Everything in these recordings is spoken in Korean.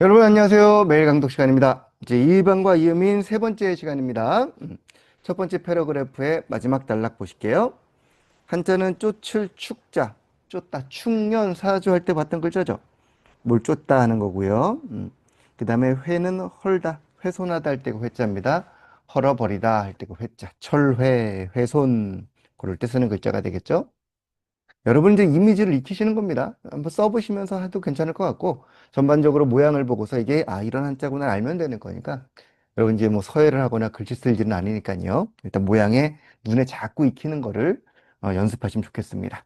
안녕하세요. 매일 강독 시간입니다. 이제 1번과 이음인 세 번째 시간입니다. 음, 첫 번째 패러그래프의 마지막 단락 보실게요. 한자는 쫓을 축자, 쫓다, 축년, 사주 할 때 봤던 글자죠. 뭘 쫓다 하는 거고요. 그 다음에 회는 헐다, 훼손하다 할 때가 회자입니다. 헐어버리다 할 때가 회자, 철회, 훼손, 그럴 때 쓰는 글자가 되겠죠. 여러분 이제 이미지를 익히시는 겁니다. 한번 써보시면서 해도 괜찮을 것 같고 전반적으로 모양을 보고서 이게 아 이런 한자구나 알면 되는 거니까 여러분 이제 뭐 서예를 하거나 글씨 쓸 일은 아니니까요. 일단 모양에 눈에 자꾸 익히는 거를 어, 연습하시면 좋겠습니다.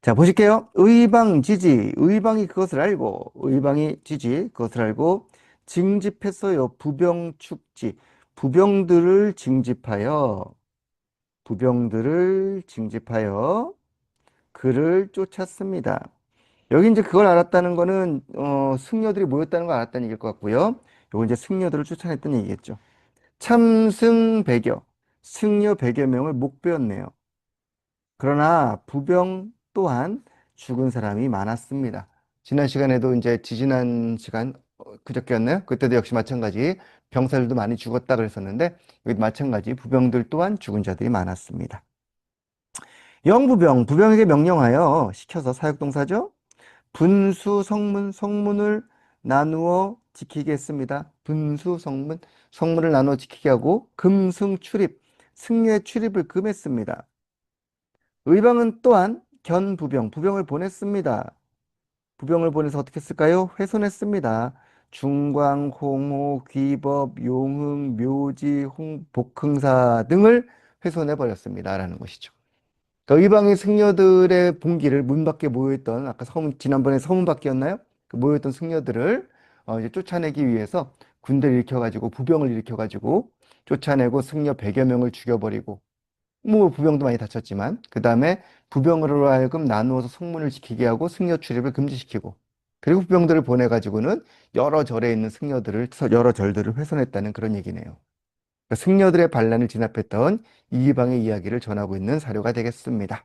자 보실게요. 의방지지 의방이 그것을 알고 의방이 지지 그것을 알고 징집했어요. 부병축지 부병들을 징집하여 부병들을 징집하여 그를 쫓았습니다. 여기 이제 그걸 알았다는 거는 어, 승려들이 모였다는 걸 알았다는 얘기일 것 같고요. 요거 이제 승려들을 쫓아냈다는 얘기겠죠. 참승 백여 승려 백여 명을 못 배웠네요. 그러나 부병 또한 죽은 사람이 많았습니다. 지난 시간에도 이제 지지난 시간 어, 그저께였나요? 그때도 역시 마찬가지 병사들도 많이 죽었다 그랬었는데 여기 마찬가지 부병들 또한 죽은 자들이 많았습니다. 영부병, 부병에게 명령하여 시켜서 사역동사죠. 분수 성문, 성문을 나누어 지키게 했습니다. 분수 성문, 성문을 나누어 지키게 하고 금승 출입, 승려의 출입을 금했습니다. 의방은 또한 견부병, 부병을 보냈습니다. 부병을 보내서 어떻게 했을까요? 훼손했습니다. 중광, 홍호, 귀법, 용흥, 묘지, 홍, 복흥사 등을 훼손해 버렸습니다. 라는 것이죠. 그러니까 의방의 승려들의 봉기를 문 밖에 모여있던 아까 서문, 지난번에 서문 밖이었나요? 그 모여있던 승려들을 어, 이제 쫓아내기 위해서 군대를 일으켜가지고 부병을 일으켜가지고 쫓아내고 승려 100여 명을 죽여버리고 뭐 부병도 많이 다쳤지만 그 다음에 부병으로 하여금 나누어서 성문을 지키게 하고 승려 출입을 금지시키고 그리고 부병들을 보내가지고는 여러 절에 있는 승려들을 여러 절들을 훼손했다는 그런 얘기네요. 그러니까 승려들의 반란을 진압했던 이방의 이야기를 전하고 있는 사료가 되겠습니다.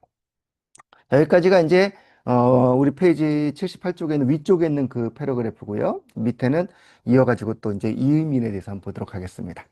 자, 여기까지가 이제 어, 우리 페이지 78쪽에 있는 위쪽에 있는 그 패러그래프고요. 밑에는 이어가지고 또 이제 이의민에 대해서 한번 보도록 하겠습니다.